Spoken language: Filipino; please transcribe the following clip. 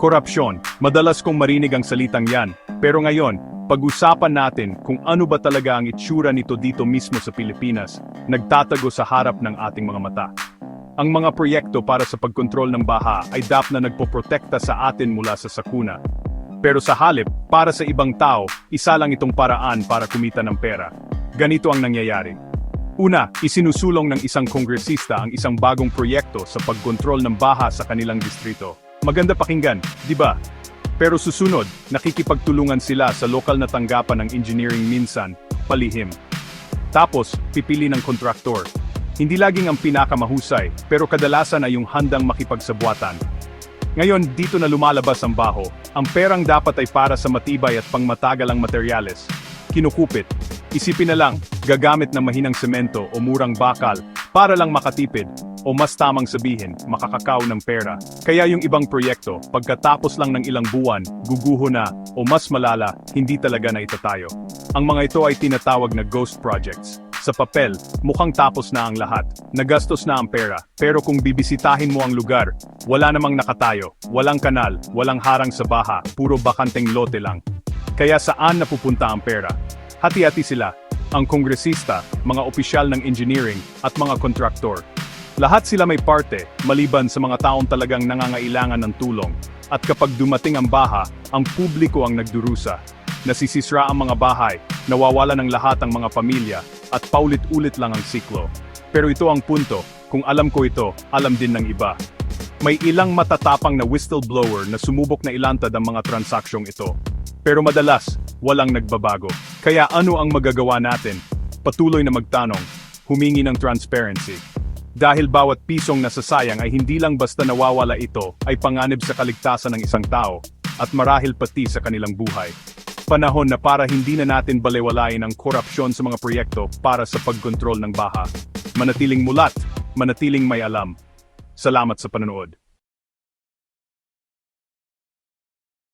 Korupsyon, madalas kong marinig ang salitang yan, pero ngayon, pag-usapan natin kung ano ba talaga ang itsura nito dito mismo sa Pilipinas, nagtatago sa harap ng ating mga mata. Ang mga proyekto para sa pagkontrol ng baha ay DAP na nagpoprotekta sa atin mula sa sakuna. Pero sa halip, para sa ibang tao, isa lang itong paraan para kumita ng pera. Ganito ang nangyayari. Una, isinusulong ng isang kongresista ang isang bagong proyekto sa pagkontrol ng baha sa kanilang distrito. Maganda pakinggan, di ba? Pero susunod, nakikipagtulungan sila sa lokal na tanggapan ng engineering minsan, palihim. Tapos, pipili ng kontraktor. Hindi laging ang pinakamahusay, pero kadalasan ay yung handang makipagsabuatan. Ngayon, dito na lumalabas ang baho. Ang perang dapat ay para sa matibay at pangmatagalang materyales. Kinukupit. Isipin na lang, gagamit ng mahinang semento o murang bakal para lang makatipid o mas tamang sabihin, makakakaw ng pera. Kaya yung ibang proyekto, pagkatapos lang ng ilang buwan, guguho na, o mas malala, hindi talaga na itatayo. Ang mga ito ay tinatawag na ghost projects. Sa papel, mukhang tapos na ang lahat. Nagastos na ang pera. Pero kung bibisitahin mo ang lugar, wala namang nakatayo, walang kanal, walang harang sa baha, puro bakanteng lote lang. Kaya saan napupunta ang pera? Hati-hati sila. Ang kongresista, mga opisyal ng engineering, at mga kontraktor. Lahat sila may parte, maliban sa mga taong talagang nangangailangan ng tulong. At kapag dumating ang baha, ang publiko ang nagdurusa. Nasisisra ang mga bahay, nawawala ng lahat ang mga pamilya, at paulit-ulit lang ang siklo. Pero ito ang punto, kung alam ko ito, alam din ng iba. May ilang matatapang na whistleblower na sumubok na ilantad ang mga transaksyong ito. Pero madalas, walang nagbabago. Kaya ano ang magagawa natin? Patuloy na magtanong, humingi ng transparency. Dahil bawat pisong nasasayang ay hindi lang basta nawawala ito, ay panganib sa kaligtasan ng isang tao, at marahil pati sa kanilang buhay. Panahon na para hindi na natin balewalain ang korupsyon sa mga proyekto para sa pagkontrol ng baha. Manatiling mulat, manatiling may alam. Salamat sa panonood.